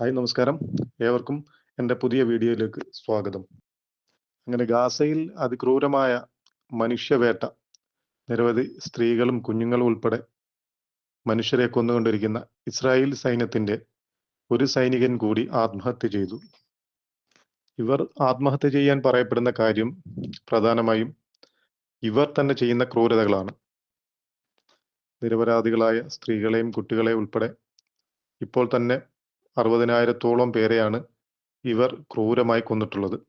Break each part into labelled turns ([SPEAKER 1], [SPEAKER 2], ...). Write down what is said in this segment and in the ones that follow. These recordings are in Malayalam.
[SPEAKER 1] ഹായ് നമസ്കാരം. ഏവർക്കും എന്റെ പുതിയ വീഡിയോയിലേക്ക് സ്വാഗതം. അങ്ങനെ ഗാസയിൽ അതിക്രൂരമായ മനുഷ്യവേട്ട നിരവധി സ്ത്രീകളും കുഞ്ഞുങ്ങളും ഉൾപ്പെടെ മനുഷ്യരെ കൊന്നുകൊണ്ടിരിക്കുന്ന ഇസ്രായേൽ സൈന്യത്തിന്റെ ഒരു സൈനികൻ കൂടി ആത്മഹത്യ ചെയ്തു. ഇവർ ആത്മഹത്യ ചെയ്യാൻ പറയപ്പെടുന്ന കാര്യം പ്രധാനമായും ഇവർ തന്നെ ചെയ്യുന്ന ക്രൂരതകളാണ്. നിരപരാധികളായ സ്ത്രീകളെയും കുട്ടികളെയും ഉൾപ്പെടെ ഇപ്പോൾ തന്നെ അറുപതിനായിരത്തോളം പേരെയാണ് ഇവർ ക്രൂരമായി കൊന്നിട്ടുള്ളത്.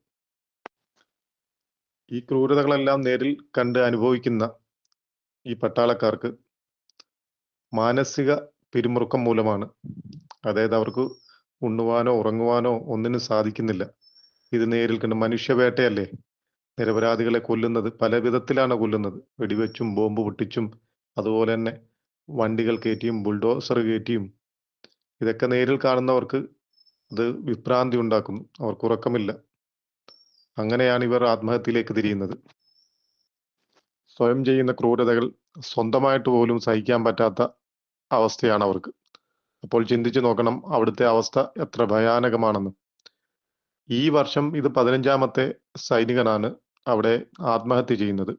[SPEAKER 1] ഈ ക്രൂരതകളെല്ലാം നേരിൽ കണ്ട് അനുഭവിക്കുന്ന ഈ പട്ടാളക്കാർക്ക് മാനസിക പിരിമുറുക്കം മൂലമാണ്. അതായത് അവർക്ക് ഉണ്ണുവാനോ ഉറങ്ങുവാനോ ഒന്നിനും സാധിക്കുന്നില്ല. ഇത് നേരിൽ കണ്ട് മനുഷ്യവേട്ടയല്ലേ? നിരപരാധികളെ കൊല്ലുന്നത് പല വിധത്തിലാണ് കൊല്ലുന്നത്. വെടിവെച്ചും ബോംബ് പൊട്ടിച്ചും അതുപോലെ തന്നെ വണ്ടികൾ കയറ്റിയും ബുൾഡോസർ കയറ്റിയും ഇതൊക്കെ നേരിൽ കാണുന്നവർക്ക് അത് വിഭ്രാന്തി ഉണ്ടാക്കുന്നു. അവർക്ക് ഉറക്കമില്ല. അങ്ങനെയാണ് ഇവർ ആത്മഹത്യയിലേക്ക് തിരിയുന്നത്. സ്വയം ചെയ്യുന്ന ക്രൂരതകൾ സ്വന്തമായിട്ട് പോലും സഹിക്കാൻ പറ്റാത്ത അവസ്ഥയാണ് അവർക്ക്. അപ്പോൾ ചിന്തിച്ചു നോക്കണം അവിടുത്തെ അവസ്ഥ എത്ര ഭയാനകമാണെന്ന്. ഈ വർഷം ഇത് പതിനഞ്ചാമത്തെ സൈനികനാണ് അവിടെ ആത്മഹത്യ ചെയ്യുന്നത്.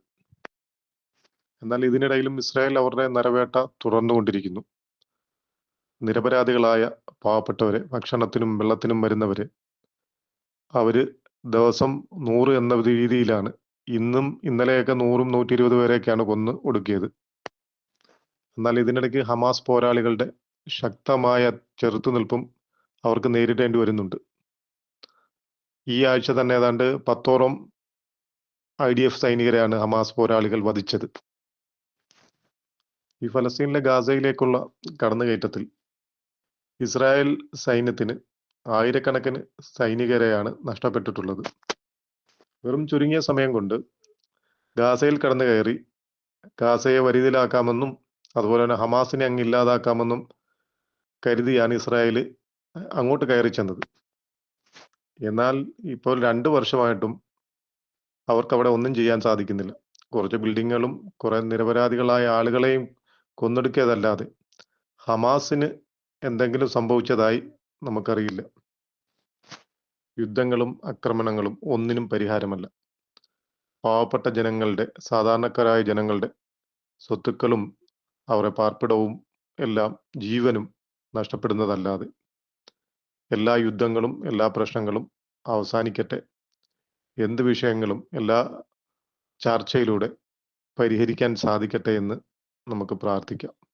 [SPEAKER 1] എന്നാൽ ഇതിനിടയിലും ഇസ്രായേൽ അവരുടെ നരവേട്ട തുടർന്നുകൊണ്ടിരിക്കുന്നു. നിരപരാധികളായ പാവപ്പെട്ടവരെ ഭക്ഷണത്തിനും വെള്ളത്തിനും വരുന്നവരെ അവർ ദിവസം നൂറ് എന്ന രീതിയിലാണ് ഇന്നും ഇന്നലെയൊക്കെ നൂറും നൂറ്റി ഇരുപത് പേരെയൊക്കെയാണ് കൊന്ന് ഒടുക്കിയത്. എന്നാൽ ഇതിനിടയ്ക്ക് ഹമാസ് പോരാളികളുടെ ശക്തമായ ചെറുത്തുനിൽപ്പും അവർക്ക് നേരിടേണ്ടി വരുന്നുണ്ട്. ഈ ആഴ്ച തന്നെ ഏതാണ്ട് പത്തോളം ഐ ഡി എഫ് സൈനികരെയാണ് ഹമാസ് പോരാളികൾ വധിച്ചത്. ഈ ഫലസ്തീനിലെ ഗാസയിലേക്കുള്ള കടന്നുകയറ്റത്തിൽ ഇസ്രായേൽ സൈന്യത്തിന് ആയിരക്കണക്കിന് സൈനികരെയാണ് നഷ്ടപ്പെട്ടിട്ടുള്ളത്. വെറും ചുരുങ്ങിയ സമയം കൊണ്ട് ഗാസയിൽ കടന്നു കയറി ഗാസയെ വരിതിലാക്കാമെന്നും അതുപോലെ തന്നെ ഹമാസിനെ അങ്ങ് ഇല്ലാതാക്കാമെന്നും കരുതിയാണ് ഇസ്രായേൽ അങ്ങോട്ട് കയറി ചെന്നത്. എന്നാൽ ഇപ്പോൾ രണ്ട് വർഷമായിട്ടും അവർക്ക് അവിടെ ഒന്നും ചെയ്യാൻ സാധിക്കുന്നില്ല. കുറച്ച് ബിൽഡിങ്ങുകളും കുറെ നിരപരാധികളായ ആളുകളെയും കൊന്നൊടുക്കിയതല്ലാതെ ഹമാസിന് എന്തെങ്കിലും സംഭവിച്ചതായി നമുക്കറിയില്ല. യുദ്ധങ്ങളും ആക്രമണങ്ങളും ഒന്നിനും പരിഹാരമല്ല. പാവപ്പെട്ട ജനങ്ങളുടെ സാധാരണക്കാരായ ജനങ്ങളുടെ സ്വത്തുക്കളും അവരുടെ പാർപ്പിടവും എല്ലാം ജീവനും നഷ്ടപ്പെടുന്നതല്ലാതെ എല്ലാ യുദ്ധങ്ങളും എല്ലാ പ്രശ്നങ്ങളും അവസാനിക്കട്ടെ. എന്ത് വിഷയങ്ങളും എല്ലാ ചർച്ചയിലൂടെ പരിഹരിക്കാൻ സാധിക്കട്ടെ എന്ന് നമുക്ക് പ്രാർത്ഥിക്കാം.